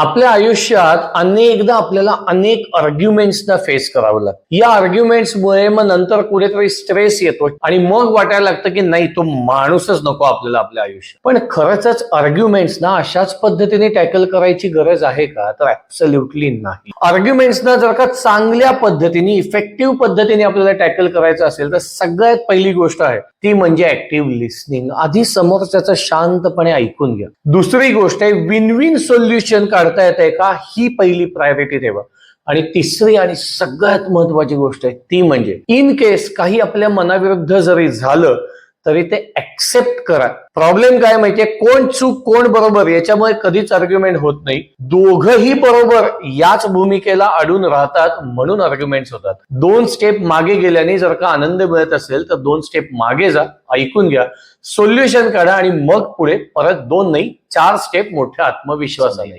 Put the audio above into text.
आपल्या आयुष्यात अनेकदा आपल्याला अनेक आर्ग्युमेंट्सना फेस करावं लागतं. या आर्ग्युमेंट्समुळे मग नंतर कुठेतरी स्ट्रेस येतो आणि मग वाटायला लागतं की नाही तो माणूसच नको आपल्याला आपल्या आयुष्यात. पण खरंच आर्ग्युमेंट्सना अशाच पद्धतीने टॅकल करायची गरज आहे का? तर ऍब्सल्युटली नाही. आर्ग्युमेंट्सना जर का चांगल्या पद्धतीने इफेक्टिव्ह पद्धतीने आपल्याला टॅकल करायचं असेल तर सगळ्यात पहिली गोष्ट आहे ती म्हणजे ऍक्टिव्ह लिस्निंग आधी समोरच्याचं शांतपणे ऐकून घ्या. दुसरी गोष्ट आहे विन विन सोल्युशन काढता येत आहे का? ही पहिली प्रायोरिटी ठेवा. आणि तिसरी आणि सगळ्यात महत्वाची गोष्ट आहे ती म्हणजे इन केस काही आपल्या मनाविरुद्ध जरी झालं तरी ते ऍक्सेप्ट करा. प्रॉब्लेम काय माहितीये? कोण चूक कोण बरोबर याच्यामुळे कधीच आर्ग्युमेंट होत नाही. दोघही बरोबर याच भूमिकेला अडून राहतात म्हणून आर्ग्युमेंट्स होतात. दोन स्टेप मागे गेल्याने जर का आनंद मिळत असेल तर दोन स्टेप मागे जा ऐकून घ्या. सोल्युशन काढा आणि मग पुढे परत दोन नाही चार स्टेप मोठ्या आत्मविश्वासाने.